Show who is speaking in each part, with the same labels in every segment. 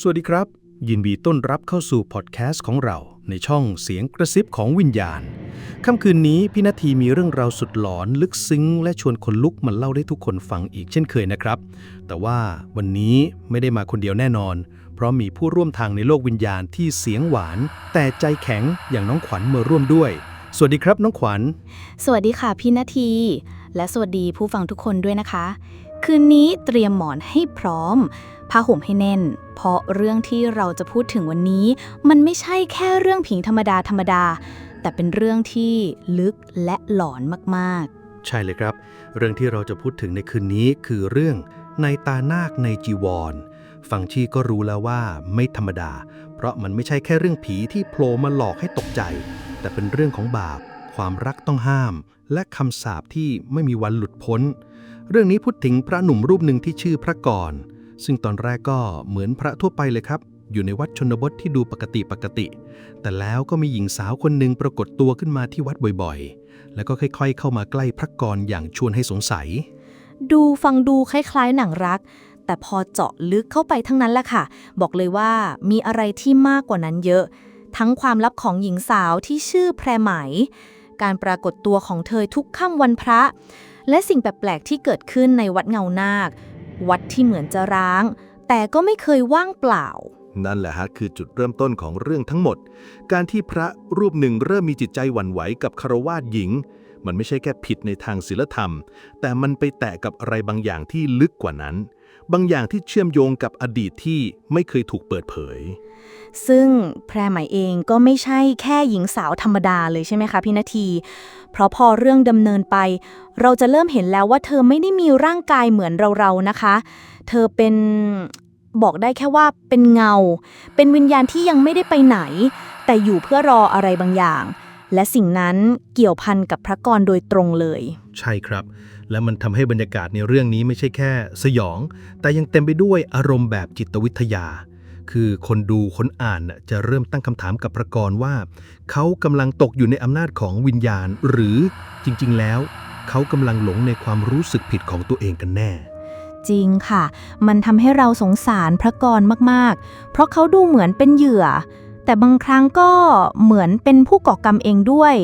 Speaker 1: สวัสดีครับ ยินดีต้อนรับเข้าสู่พอดแคสต์ของเราในช่องเสียงกระซิบของวิญญาณ ค่ำคืนนี้พี่นาทีมีเรื่องราวสุดหลอนลึกซึ้ง และชวนคนลุกมาเล่าได้ทุกคนฟังอีกเช่นเคยนะครับ แต่ว่าวันนี้ไม่ได้มาคนเดียวแน่นอน เพราะมีผู้ร่วมทางในโลกวิญญาณที่เสียงหวาน แต่ใจแข็งอย่างน้องขวัญมาร่วมด้วย สวัสดีครับน้องขวัญ
Speaker 2: สวัสดีค่ะพี่นาที และสวัสดีผู้ฟังทุกคนด้วยนะคะ คืนนี้เตรียมหมอนให้พร้อมผ้าห่มให้แน่น เพราะเรื่องที่เราจะพูดถึงวันนี้ มันไม่ใช่แค่เรื่องผีธรรมดาธรรมดา แต่เป็นเรื่องที่ลึกและหลอนมากๆ
Speaker 1: ใช่เลยครับ เรื่องที่เราจะพูดถึงในคืนนี้คือเรื่องในตานาคในจีวร ฟังชื่ก็รู้แล้วว่าไม่ธรรมดา เพราะมันไม่ใช่แค่เรื่องผีที่โผล่มาหลอกให้ตกใจ แต่เป็นเรื่องของบาป ความรักต้องห้าม และคำสาปที่ไม่มีวันหลุดพ้น เรื่องนี้พูดถึงพระหนุ่มรูปหนึ่งที่ชื่อพระกรณ์ซึ่งตอนแรกก็เหมือนพระทั่วไปเลยครับ อยู่ในวัดชนบทที่ดูปกติปกติ แต่แล้วก็มีหญิงสาวคนหนึ่งปรากฏตัวขึ้นมาที่วัดบ่อยๆ แล้วก็ค่อย ๆ เข้ามาใกล้พระกรณ์อย่างชวนให้สงสัย
Speaker 2: ดูฟังดูคล้ายๆ หนังรัก แต่พอเจาะลึกเข้าไปทั้งนั้นแหละค่ะ บอกเลยว่ามีอะไรที่มากกว่านั้นเยอะ ทั้งความลับของหญิงสาวที่ชื่อแพรไหม การปรากฏตัวของเธอทุกค่ำวันพระ และสิ่งแปลกๆที่เกิดขึ้นในวัดเงานาค วัดที่เหมือนจะร้าง แต่ก็ไม่เคยว่างเปล่า
Speaker 3: นั่นแหละฮะคือจุดเริ่มต้นของเรื่องทั้งหมด การที่พระรูปหนึ่งเริ่มมีจิตใจหวั่นไหวกับคารวาสหญิง มันไม่ใช่แค่ผิดในทางศีลธรรม แต่มันไปแตะกับอะไรบางอย่างที่ลึกกว่านั้น บางอย่างที่เชื่อมโยงกับอดีตที่ไม่เคยถูกเปิดเผย
Speaker 2: ซึ่งแพรไหมเองก็ไม่ใช่แค่หญิงสาวธรรมดาเลยใช่ไหมคะพี่นาที เพราะพอเรื่องดำเนินไป เราจะเริ่มเห็นแล้วว่าเธอไม่ได้มีร่างกายเหมือนเราๆนะคะ เธอเป็นบอกได้แค่ว่าเป็นเงา เป็นวิญญาณที่ยังไม่ได้ไปไหน แต่อยู่เพื่อรออะไรบางอย่าง และสิ่งนั้นเกี่ยวพันกับพระกรโดยตรงเลย
Speaker 1: ใช่ครับ และมันทำให้บรรยากาศในเรื่องนี้ไม่ใช่แค่สยอง แต่ยังเต็มไปด้วยอารมณ์แบบจิตวิทยา คือคนดูคนอ่านจะเริ่มตั้งคำถามกับพระกรว่า เขากำลังตกอยู่ในอำนาจของวิญญาณ หรือจริง ๆ แล้ว เขากำลังหลงในความรู้สึกผิดของตัวเองกันแน่
Speaker 2: จริงค่ะ มันทำให้เราสงสารพระกรมาก ๆ เพราะเขาดูเหมือนเป็นเหยื่อ แต่บางครั้งก็เหมือนเป็นผู้ก่อกรรมเองด้วย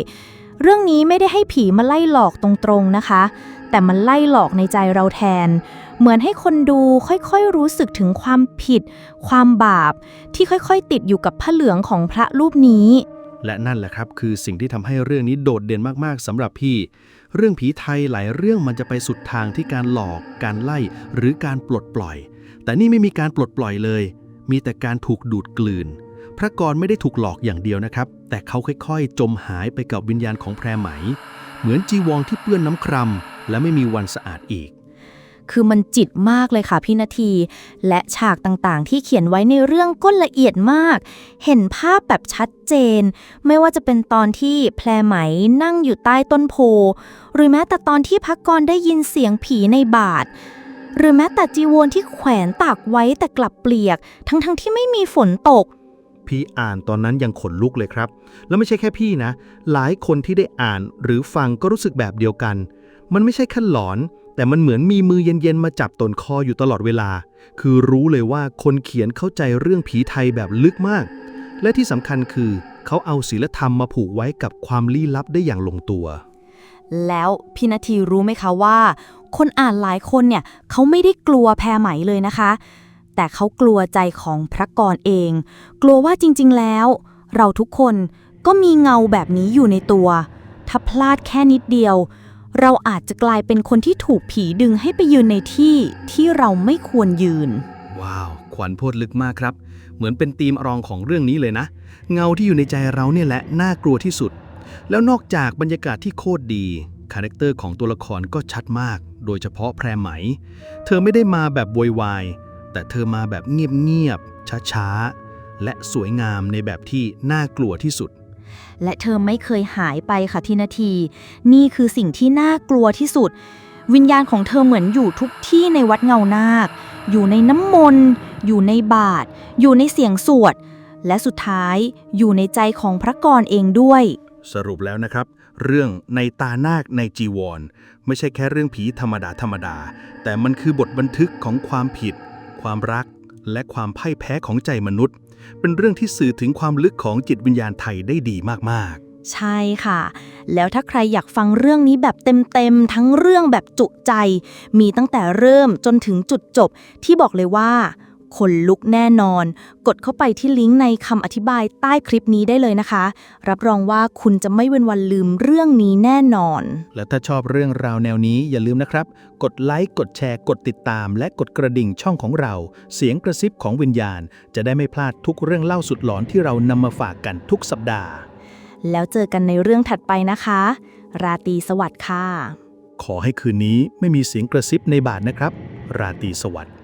Speaker 2: เรื่องนี้ไม่ได้ให้ผีมาไล่หลอกตรงๆนะคะ แต่มันไล่หลอกในใจเราแทน เหมือนให้คนดูค่อยๆรู้สึกถึงความผิด ความบาป ที่ค่อยๆ ติดอยู่กับผ้าเหลืองของพระรูปนี้
Speaker 1: และนั่นแหละครับ คือสิ่งที่ทำให้เรื่องนี้โดดเด่นมากๆสำหรับพี่ เรื่องผีไทยหลายเรื่องมันจะไปสุดทางที่การหลอก การไล่ หรือการปลดปล่อย แต่นี่ไม่มีการปลดปล่อยเลย มีแต่การถูกดูดกลืน พระกรไม่ได้ถูกหลอกอย่างเดียวนะครับ แต่เขาค่อยๆ จมหายไปกับวิญญาณของแพรไหม เหมือนจีวรที่เปื้อนน้ำครำและไม่มีวันสะอาดอีก
Speaker 2: คือมันจิตมากเลยค่ะพี่นาที และฉากต่างๆ ที่เขียนไว้ในเรื่องก็ละเอียดมาก เห็นภาพแบบชัดเจน ไม่ว่าจะเป็นตอนที่แพรไหมนั่งอยู่ใต้ต้นโพ หรือแม้แต่ตอนที่พักกรได้ยินเสียงผีในบาทหรือแม้แต่จีวรที่แขวนตากไว้แต่กลับเปลียก ทั้งๆที่ไม่มีฝนตก
Speaker 1: พี่อ่านตอนนั้นยังขนลุกเลยครับ แล้วไม่ใช่แค่พี่นะ หลายคนที่ได้อ่านหรือฟังก็รู้สึกแบบเดียวกัน มันไม่ใช่แค่หลอน แต่มันเหมือนมีมือเย็นๆมาจับตนคออยู่ตลอดเวลา คือรู้เลยว่าคนเขียนเข้าใจเรื่องผีไทยแบบลึกมาก และที่สำคัญคือเขาเอาศีลธรรมมาผูกไว้กับความลี้ลับได้อย่างลงตัว
Speaker 2: แล้วพี่นาทีรู้ไหมคะว่า คนอ่านหลายคนเนี่ยเขาไม่ได้กลัวแพรไหมเลยนะคะ แต่เขากลัวใจของพระกรเอง กลัวว่าจริงๆแล้ว เราทุกคนก็มีเงาแบบนี้อยู่ในตัว ถ้าพลาดแค่นิดเดียว เราอาจจะกลายเป็นคนที่ถูกผีดึงให้ไปยืนในที่ที่เราไม่ควรยืน
Speaker 1: ว้าว ขวัญพูดลึกมากครับ เหมือนเป็นธีมรองของเรื่องนี้เลยนะ เงาที่อยู่ในใจเราเนี่ยแหละน่ากลัวที่สุด แล้วนอกจากบรรยากาศที่โคตรดีคาแรคเตอร์ของตัวละครก็ชัดมาก โดยเฉพาะแพรไหม เธอไม่ได้มาแบบโวยวาย แต่เธอมาแบบเงียบๆ ช้าๆ และสวยงามในแบบที่น่ากลัวที่สุด
Speaker 2: และเธอไม่เคยหายไปค่ะที่นาที นี่คือสิ่งที่น่ากลัวที่สุด วิญญาณของเธอเหมือนอยู่ทุกที่ในวัดเงานาค อยู่ในน้ำมนต์ อยู่ในบาท อยู่ในเสียงสวด และสุดท้ายอยู่ในใจของพระกรเองด้วย
Speaker 1: สรุปแล้วนะครับ เรื่องในตานาคในจีวร ไม่ใช่แค่เรื่องผีธรรมดาธรรมดา แต่มันคือบทบันทึกของความผิด ความรัก และความพ่ายแพ้ของใจมนุษย์ เป็นเรื่องที่สื่อถึงความลึกของจิตวิญญาณไทยได้ดีมาก
Speaker 2: ใช่ค่ะ แล้วถ้าใครอยากฟังเรื่องนี้แบบเต็มๆ ทั้งเรื่องแบบจุใจ มีตั้งแต่เริ่มจนถึงจุดจบที่บอกเลยว่า คนลุกแน่นอน กดเข้าไปที่ลิงก์ในคำอธิบายใต้คลิปนี้ได้เลยนะคะ รับรองว่าคุณจะไม่เว้นวันลืมเรื่องนี้แน่นอน
Speaker 1: ๆและถ้าชอบเรื่องราวแนวนี้อย่าลืมนะครับ กดไลค์กดแชร์ กดติดตาม และกดกระดิ่งช่องของเรา เสียงกระซิบของวิญญาณ จะได้ไม่พลาดทุกเรื่องเล่าสุดหลอนที่เรานำมาฝากกันทุกสัปดาห์
Speaker 2: แล้วเจอกันในเรื่องถัดไปนะคะ ราตรีสวัสดิ์ค่ะ
Speaker 1: ขอให้คืนนี้ไม่มีเสียงกระซิบในบาทนะครับ ราตรีสวัสดิ์